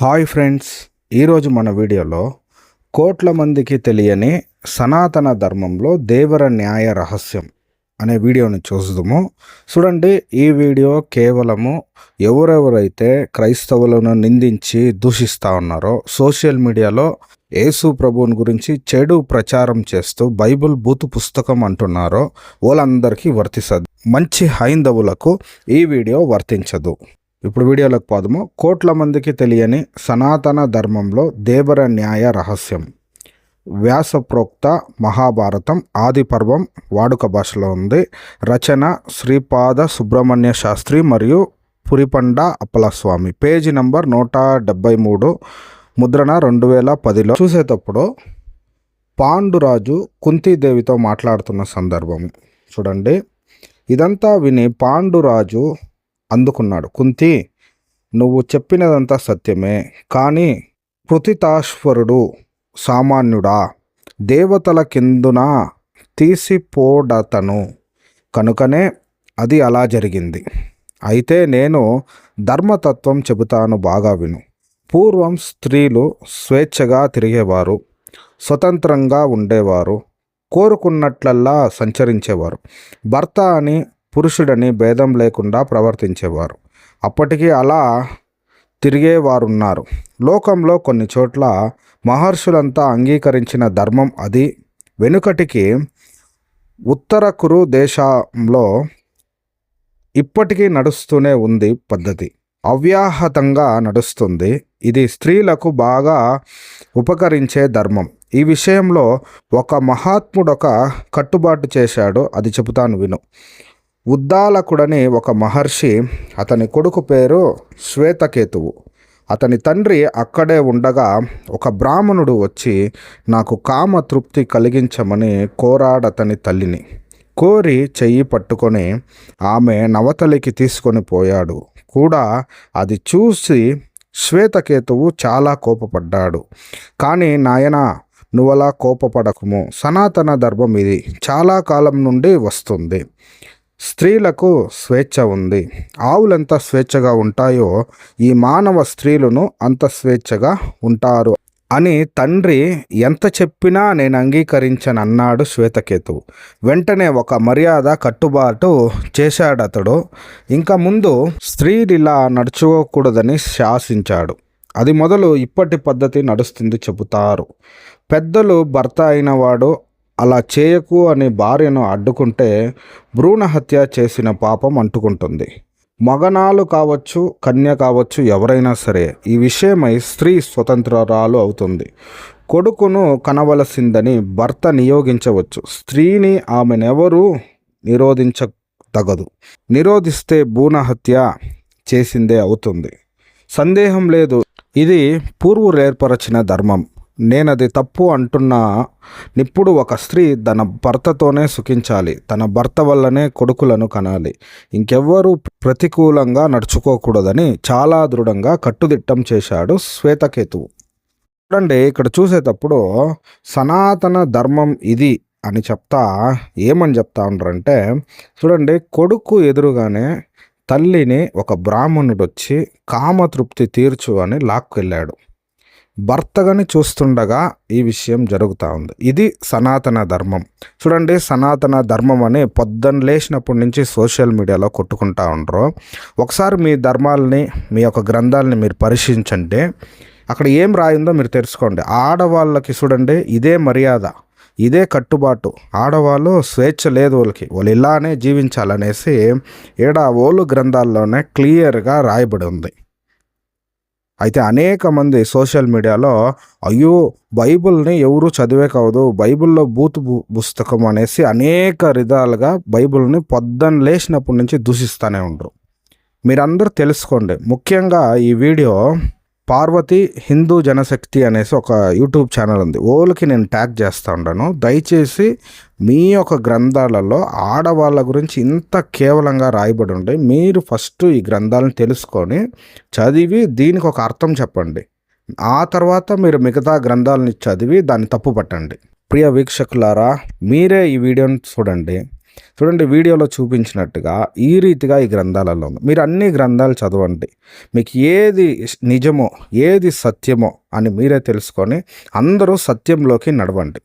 Hi friends ఈరోజు మన వీడియోలో కోట్ల మందికి తెలియని సనాతన ధర్మంలో దేవర న్యాయ రహస్యం అనే వీడియోని చూద్దాము చూడండి ఈ వీడియో కేవలము ఎవరెవరైతే క్రైస్తవులను నిందించి దూషిస్తూ ఉన్నారో సోషల్ మీడియాలో యేసు ప్రభువుని గురించి చెడు ప్రచారం చేస్తూ బైబిల్ బూతు పుస్తకం అంటున్నారో వాళ్ళందరికీ వర్తిస్తుంది. మంచి హైందవులకు ఈ వీడియో వర్తించదు. ఇప్పుడు వీడియోలోకి పోదాము. కోట్ల మందికి తెలియని సనాతన ధర్మంలో దేవర న్యాయ రహస్యం. వ్యాసప్రోక్త మహాభారతం ఆది పర్వం వాడుక భాషలో ఉంది. రచన శ్రీపాద సుబ్రహ్మణ్య శాస్త్రి మరియు పురిపండ అప్పలస్వామి. పేజీ నంబర్ నూట డెబ్బై మూడు ముద్రణ రెండు వేల పదిలో చూసేటప్పుడు పాండురాజు కుంతీదేవితో మాట్లాడుతున్న సందర్భం. చూడండి. ఇదంతా విని పాండురాజు అందుకున్నాడు. కుంతి నువ్వు చెప్పినదంతా సత్యమే కానీ కృతితాశ్వరుడు సామాన్యుడా దేవతల కిందున తీసిపోడతను. కనుకనే అది అలా జరిగింది. అయితే నేను ధర్మతత్వం చెబుతాను బాగా విను. పూర్వం స్త్రీలు స్వేచ్ఛగా తిరిగేవారు స్వతంత్రంగా ఉండేవారు కోరుకున్నట్లల్లా సంచరించేవారు. భర్త అని పురుషుడని భేదం లేకుండా ప్రవర్తించేవారు. అప్పటికీ అలా తిరిగేవారున్నారు. లోకంలో కొన్ని చోట్ల మహర్షులంతా అంగీకరించిన ధర్మం అది. వెనుకటికి ఉత్తర కురు దేశంలో ఇప్పటికీ నడుస్తూనే ఉంది పద్ధతి. అవ్యాహతంగా నడుస్తుంది. ఇది స్త్రీలకు బాగా ఉపకరించే ధర్మం. ఈ విషయంలో ఒక మహాత్ముడొక కట్టుబాటు చేశాడు. అది చెబుతాను విను. ఉద్దాలకుడని ఒక మహర్షి అతని కొడుకు పేరు శ్వేతకేతువు. అతని తండ్రి అక్కడే ఉండగా ఒక బ్రాహ్మణుడు వచ్చి నాకు కామ తృప్తి కలిగించమని కోరాడతని తల్లిని. కోరి చెయ్యి పట్టుకొని ఆమె నవతలికి తీసుకొని పోయాడు. కూడా అది చూసి శ్వేతకేతువు చాలా కోపపడ్డాడు. కానీ నాయనా నువ్వలా కోపపడకము. సనాతన ధర్మం ఇది. చాలా కాలం నుండి వస్తుంది. స్త్రీలకు స్వేచ్ఛ ఉంది. ఆవులెంత స్వేచ్ఛగా ఉంటాయో ఈ మానవ స్త్రీలను అంత స్వేచ్ఛగా ఉంటారు అని తండ్రి ఎంత చెప్పినా నేను అంగీకరించను అన్నాడు శ్వేతకేతువు వెంటనే ఒక మర్యాద కట్టుబాటు చేశాడు అతడు ఇంకా ముందు స్త్రీలు ఇలా నడుచుకోకూడదని శాసించాడు. అది మొదలు ఇప్పటి పద్ధతి నడుస్తుంది చెబుతారు. పెద్దలు భర్త అయినవాడు అలా చేయకు అని భార్యను అడ్డుకుంటే భ్రూణ హత్య చేసిన పాపం అంటుకుంటుంది. మగనాలు కావచ్చు కన్య కావచ్చు ఎవరైనా సరే ఈ విషయమై స్త్రీ స్వతంత్రాలు అవుతుంది. కొడుకును కనవలసిందని భర్త నియోగించవచ్చు. స్త్రీని ఆమెనెవరూ నిరోధించదగదు. నిరోధిస్తే భూణ హత్య చేసిందే అవుతుంది. సందేహం లేదు. ఇది పూర్వులేర్పరచిన ధర్మం. నేను అది తప్పు అంటున్నా. ఇప్పుడు ఒక స్త్రీ తన భర్తతోనే సుఖించాలి. తన భర్త వల్లనే కొడుకులను కనాలి. ఇంకెవ్వరూ ప్రతికూలంగా నడుచుకోకూడదని చాలా దృఢంగా కట్టుదిట్టం చేశాడు శ్వేతకేతువు చూడండి ఇక్కడ చూసేటప్పుడు సనాతన ధర్మం ఇది అని చెప్తా ఏమని చెప్తా ఉన్నారంటే చూడండి కొడుకు ఎదురుగానే తల్లిని ఒక బ్రాహ్మణుడు వచ్చి కామతృప్తి తీర్చు అని లాక్కెళ్ళాడు. భర్తగాని చూస్తుండగా ఈ విషయం జరుగుతూ ఉంది. ఇది సనాతన ధర్మం. చూడండి సనాతన ధర్మం అని పొద్దున్న లేచినప్పటి నుంచి సోషల్ మీడియాలో కొట్టుకుంటా ఉండరు. ఒకసారి మీ ధర్మాలని మీ యొక్క గ్రంథాలని మీరు పరిశీలించండి అక్కడ ఏం రాయిందో మీరు తెలుసుకోండి. ఆడవాళ్ళకి చూడండి ఇదే మర్యాద ఇదే కట్టుబాటు. ఆడవాళ్ళు స్వేచ్ఛ లేదు వాళ్ళకి. వాళ్ళు ఇలానే జీవించాలనేసి ఏడా ఓలు గ్రంథాల్లోనే క్లియర్గా రాయబడి ఉంది. అయితే అనేక మంది సోషల్ మీడియాలో అయ్యో బైబిల్ని ఎవరు చదివే కావదు బైబిల్లో బూత్ పుస్తకం అనేసి అనేక విధాలుగా బైబిల్ని పొద్దున్న లేచినప్పటి నుంచి దూషిస్తూనే ఉండరు. మీరందరూ తెలుసుకోండి. ముఖ్యంగా ఈ వీడియో పార్వతి హిందూ జనశక్తి అనేసి ఒక యూట్యూబ్ ఛానల్ ఉంది. ఓళ్ళకి నేను ట్యాగ్ చేస్తూ ఉండను దయచేసి మీ యొక్క గ్రంథాలలో ఆడవాళ్ళ గురించి ఇంత కేవలంగా రాయబడి ఉంటే మీరు ఫస్ట్ ఈ గ్రంథాలను తెలుసుకొని చదివి దీనికి ఒక అర్థం చెప్పండి. ఆ తర్వాత మీరు మిగతా గ్రంథాలని చదివి దాన్ని తప్పు పట్టండి ప్రియ వీక్షకులారా మీరే ఈ వీడియోని చూడండి. చూడండి వీడియోలో చూపించినట్టుగా ఈ రీతిగా ఈ గ్రంథాలలో ఉంది. మీరు అన్ని గ్రంథాలు చదవండి. మీకు ఏది నిజమో ఏది సత్యమో అని మీరే తెలుసుకొని అందరూ సత్యంలోకి నడవండి.